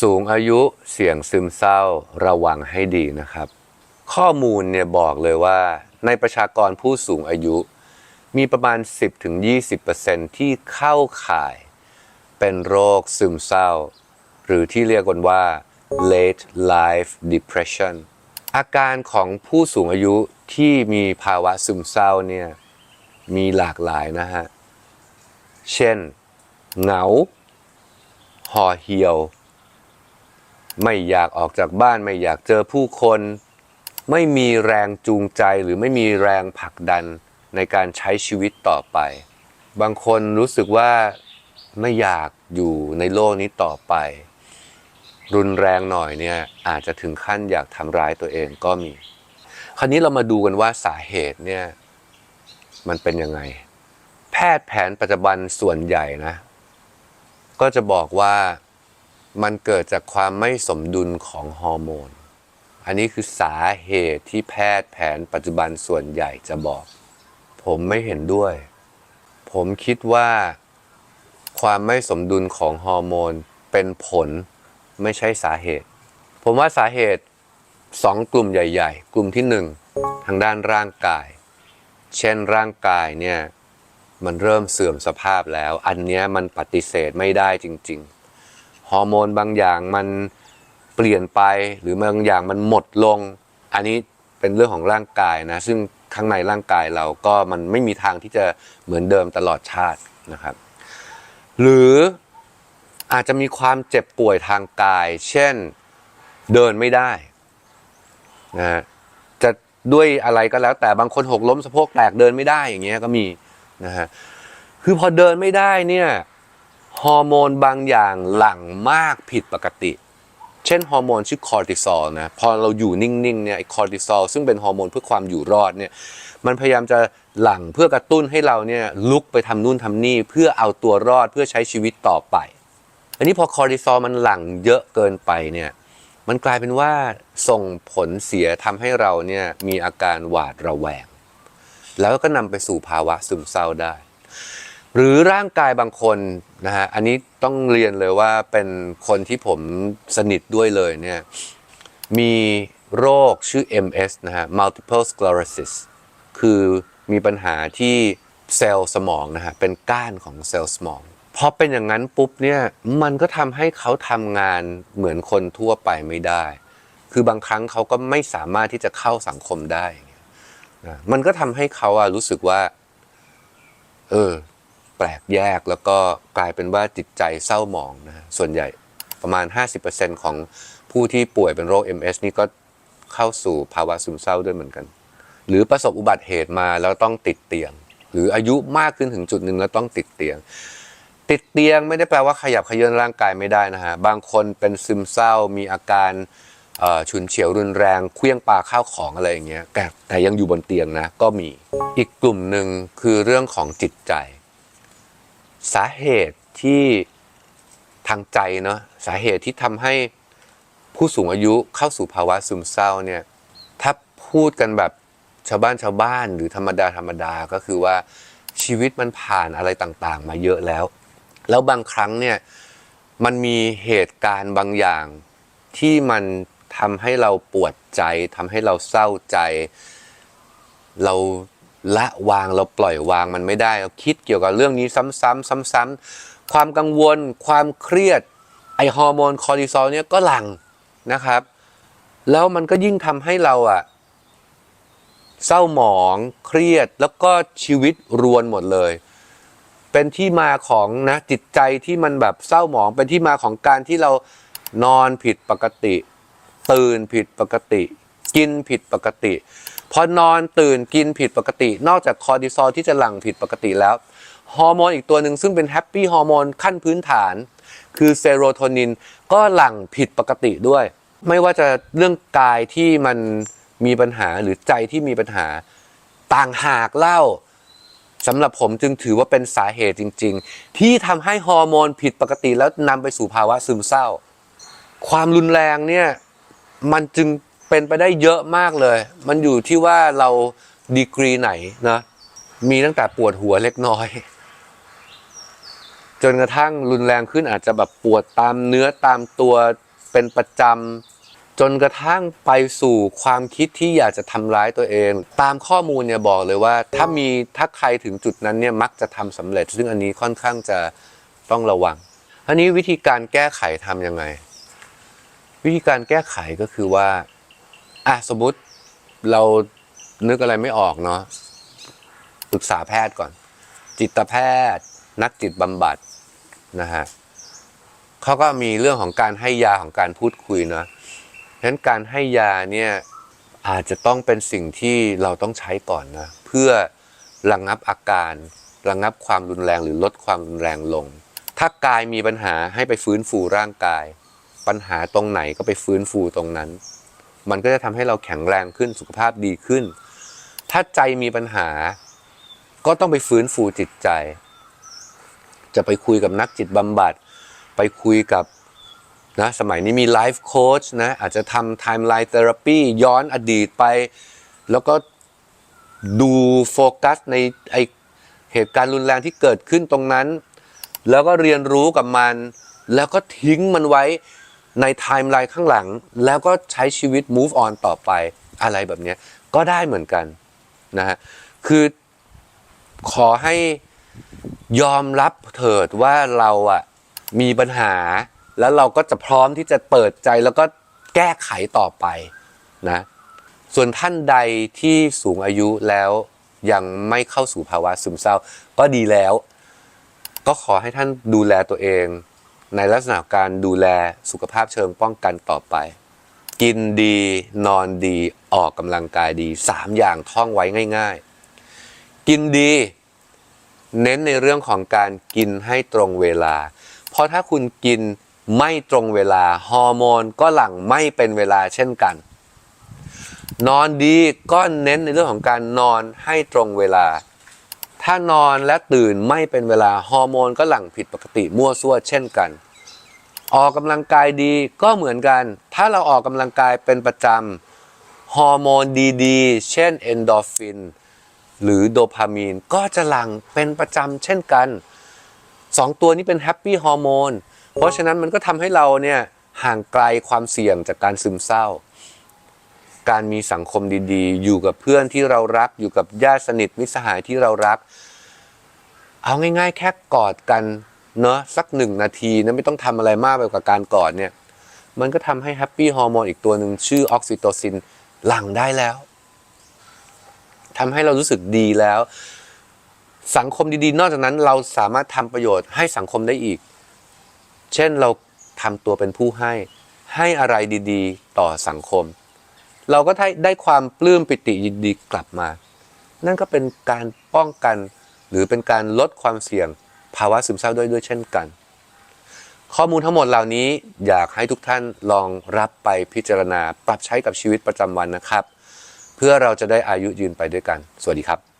สูงอายุเสี่ยงซึมเศร้าระวังให้ดีนะครับ ข้อมูลเนี่ยบอกเลยว่า ในประชากรผู้สูงอายุ มีประมาณ 10-20%ที่เข้าข่าย เป็นโรคซึมเศร้า หรือที่เรียกกันว่า late life depression อาการของผู้สูงอายุที่มีภาวะซึมเศร้าเนี่ยมีหลากหลายนะฮะ เช่น เหงา ห่อเหี่ยว ไม่อยากออกจากบ้านไม่อยากเจอผู้คน ไม่มีแรงจูงใจหรือไม่มีแรงผลักดันในการใช้ชีวิตต่อไป บางคนรู้สึกว่าไม่อยากอยู่ในโลกนี้ต่อไป รุนแรงหน่อยเนี่ยอาจจะถึงขั้นอยากทำร้ายตัวเองก็มี คราวนี้เรามาดูกันว่าสาเหตุเนี่ยมันเป็นยังไง แพทย์แผนปัจจุบันส่วนใหญ่นะ ก็จะบอกว่า มันเกิดจากความไม่สมดุลของฮอร์โมน อันนี้คือสาเหตุที่แพทย์แผนปัจจุบันส่วนใหญ่จะบอก ผมไม่เห็นด้วย ผมคิดว่าความไม่สมดุลของฮอร์โมนเป็นผลไม่ใช่สาเหตุ ผมว่าสาเหตุสองกลุ่มใหญ่ ๆ กลุ่มที่หนึ่งทางด้านร่างกาย เช่นร่างกายเนี่ยมันเริ่มเสื่อมสภาพแล้ว อันเนี้ยมันปฏิเสธไม่ได้จริง ๆ ฮอร์โมนบางอย่างมันเปลี่ยนไปหรือบางอย่างมันหมดลง อันนี้เป็นเรื่องของร่างกายนะ ซึ่งข้างในร่างกายเราก็มันไม่มีทางที่จะเหมือนเดิมตลอดชาตินะครับ หรืออาจจะมีความเจ็บป่วยทางกาย เช่นเดินไม่ได้นะฮะจะด้วยอะไรก็แล้ว แต่บางคนหกล้มสะโพกแตกเดินไม่ได้อย่างเงี้ยก็มีนะฮะคือพอเดินไม่ได้เนี่ย ฮอร์โมนบางอย่างหลั่งมากผิดปกติ เช่นฮอร์โมนชื่อคอร์ติซอลนะพอเราอยู่นิ่งๆเนี่ยไอคอร์ติซอลซึ่งเป็นฮอร์โมนเพื่อความอยู่รอดเนี่ยมันพยายามจะหลั่งเพื่อกระตุ้นให้เราเนี่ยลุกไปทำนู่นทำนี่เพื่อเอาตัวรอดเพื่อใช้ชีวิตต่อไป อันนี้พอคอร์ติซอลมันหลั่งเยอะเกินไปเนี่ยมันกลายเป็นว่าส่งผลเสียทำให้เราเนี่ยมีอาการหวาดระแวง แล้วก็นำไปสู่ภาวะซึมเศร้าได้ หรือร่างกายบางคนนะฮะอันนี้ต้องเรียนเลยว่าเป็นคนที่ผมสนิทด้วยเลยเนี่ยมีโรคชื่อ MS นะฮะ multiple sclerosis คือมีปัญหาที่เซลล์สมองนะฮะเป็นก้านของเซลล์สมองพอเป็นอย่างนั้นปุ๊บเนี่ยมันก็ทำให้เขาทำงานเหมือนคนทั่วไปไม่ได้ คือบางครั้งเขาก็ไม่สามารถที่จะเข้าสังคมได้เงี้ยนะมันก็ทำให้เขาอะรู้สึกว่า เออ ปลกแยก แล้วก็กลายเป็นว่าจิตใจเศร้าหมองนะฮะส่วนใหญ่ประมาณ 50%ของผู้ที่ป่วยเป็นโรค MS นี่ก็เข้าสู่ภาวะซึมเศร้าด้วยเหมือนกัน หรือประสบอุบัติเหตุมาแล้วต้องติดเตียง หรืออายุมากขึ้นถึงจุดหนึ่งแล้วต้องติดเตียง ติดเตียงไม่ได้แปลว่าขยับขยื้อนร่างกายไม่ได้นะฮะ บางคนเป็นซึมเศร้ามีอาการฉุนเฉียวรุนแรงเคลี้ยงปลาข้าวของอะไรอย่างเงี้ยแต่แต่ยังอยู่บนเตียงนะก็มีอีกกลุ่มหนึ่งคือเรื่องของจิตใจ สาเหตุที่ทางใจเนาะสาเหตุที่ทำให้ผู้สูงอายุเข้าสู่ภาวะซึมเศร้าเนี่ยถ้าพูดกันแบบชาวบ้านชาวบ้านหรือธรรมดาธรรมดาก็คือว่าชีวิตมันผ่านอะไรต่างๆ มาเยอะแล้ว แล้วบางครั้งเนี่ยมันมีเหตุการณ์บางอย่างที่มันทำให้เราปวดใจทำให้เราเศร้าใจ เรา ละวางเราปล่อยวางมันไม่ได้เราคิดเกี่ยวกับเรื่องนี้ซ้ำๆซ้ำๆความกังวล ความเครียดไอฮอร์โมนคอร์ติซอลเนี่ยก็หลั่งนะครับ แล้วมันก็ยิ่งทำให้เราอะเศร้าหมองเครียดแล้วก็ชีวิตรวนหมดเลย เป็นที่มาของนะจิตใจที่มันแบบเศร้าหมอง เป็นที่มาของการที่เรานอนผิดปกติ ตื่นผิดปกติ กินผิดปกติ พอนอนตื่นกินผิดปกติ นอกจากคอร์ติซอลที่จะหลั่งผิดปกติแล้วฮอร์โมนอีกตัวหนึ่งซึ่งเป็นแฮปปี้ฮอร์โมนขั้นพื้นฐาน คือเซโรโทนินก็หลั่งผิดปกติด้วย ไม่ว่าจะเรื่องกายที่มันมีปัญหาหรือใจที่มีปัญหาต่างหากเล่าสำหรับผมจึงถือว่าเป็นสาเหตุจริง ๆ ที่ทำให้ฮอร์โมนผิดปกติแล้วนำไปสู่ภาวะซึมเศร้า ความรุนแรงเนี่ยมันจึง เป็นไปได้เยอะมากเลย มันอยู่ที่ว่าเราดีกรีไหนนะ มีตั้งแต่ปวดหัวเล็กน้อย จนกระทั่งรุนแรงขึ้นอาจจะแบบปวดตามเนื้อตามตัวเป็นประจำจนกระทั่งไปสู่ความคิดที่อยากจะทำร้ายตัวเอง ตามข้อมูลเนี่ยบอกเลยว่า ถ้ามีถ้าใครถึงจุดนั้นเนี่ยมักจะทำสำเร็จ ซึ่งอันนี้ค่อนข้างจะต้องระวังอันนี้วิธีการแก้ไขทำยังไง วิธีการแก้ไขก็คือว่า อะสมมุติเรานึกอะไรไม่ออกเนาะปรึกษาแพทย์ก่อน จิตแพทย์ นักจิตบำบัดนะฮะเขาก็มีเรื่องของการให้ยาของการพูดคุยเนาะฉะนั้นการให้ยาเนี่ยอาจจะต้องเป็นสิ่งที่เราต้องใช้ก่อนนะเพื่อระงงับอาการระงงับความรุนแรงหรือลดความรุนแรงลง ถ้ากายมีปัญหาให้ไปฟื้นฟูร่างกาย ปัญหาตรงไหนก็ไปฟื้นฟูตรงนั้น มันก็จะทำให้เราแข็งแรงขึ้นสุขภาพดีขึ้น ถ้าใจมีปัญหา ก็ต้องไปฟื้นฟูจิตใจ จะไปคุยกับนักจิตบำบัด ไปคุยกับนะสมัยนี้มีไลฟ์โค้ชนะอาจจะทำไทม์ไลน์เทอราปีย้อนอดีตไป แล้วก็ดูโฟกัสในไอเหตุการณ์รุนแรงที่เกิดขึ้นตรงนั้น แล้วก็เรียนรู้กับมัน แล้วก็ทิ้งมันไว้ ในไทม์ไลน์ข้างหลัง แล้วก็ใช้ชีวิต move on ต่อไปอะไรแบบนี้ก็ได้เหมือนกันนะฮะคือขอให้ยอมรับเถิดว่าเราอะมีปัญหา แล้วเราก็จะพร้อมที่จะเปิดใจแล้วก็แก้ไขต่อไปนะส่วนท่านใดที่สูงอายุแล้วยังไม่เข้าสู่ภาวะซึมเศร้า ก็ดีแล้ว ก็ขอให้ท่านดูแลตัวเอง ในลักษณะการดูแลสุขภาพเชิงป้องกันต่อไป กินดีนอนดีออกกำลังกายดี 3 อย่างท่องไว้ง่าย ๆ กินดี เน้นในเรื่องของการกินให้ตรงเวลา เพราะถ้าคุณกินไม่ตรงเวลาฮอร์โมนก็หลั่งไม่เป็นเวลาเช่นกัน นอนดีก็เน้นในเรื่องของการนอนให้ตรงเวลา ถ้านอนและตื่นไม่เป็นเวลาฮอร์โมนก็หลั่งผิดปกติมั่วซั่วเช่นกัน ออกกำลังกายดีก็เหมือนกัน ถ้าเราออกกำลังกายเป็นประจำฮอร์โมนดีๆ เช่นเอนโดรฟิน หรือโดพามีนก็จะหลั่งเป็นประจำเช่นกันสองตัวนี้เป็นแฮปปี้ฮอร์โมนเพราะฉะนั้นมันก็ทำให้เราเนี่ยห่างไกลความเสี่ยงจากการซึมเศร้า การมีสังคมดีๆ อยู่กับเพื่อนที่เรารัก อยู่กับญาติสนิทมิตรสหายที่เรารัก เอาง่าย ๆ แค่กอดกันเนาะสักหนึ่งนาทีนะไม่ต้องทำอะไรมากไปกว่าการกอดเนี่ย มันก็ทำให้แฮปปี้ฮอร์โมนอีกตัวหนึ่งชื่อออกซิโตซินหลั่งได้แล้วทำให้เรารู้สึกดีแล้ว สังคมดีๆ นอกจากนั้นเราสามารถทำประโยชน์ให้สังคมได้อีก เช่นเราทำตัวเป็นผู้ให้ ให้อะไรดี ๆ ต่อสังคม เราก็ได้ได้ความปลื้มปิติยินดีกลับมา นั่นก็เป็นการป้องกัน หรือเป็นการลดความเสี่ยง ภาวะซึมเศร้าด้วยด้วยเช่นกัน ข้อมูลทั้งหมดเหล่านี้อยากให้ทุกท่านลองรับไปพิจารณาปรับใช้กับชีวิตประจำวันนะครับ เพื่อเราจะได้อายุยืนไปด้วยกัน สวัสดีครับ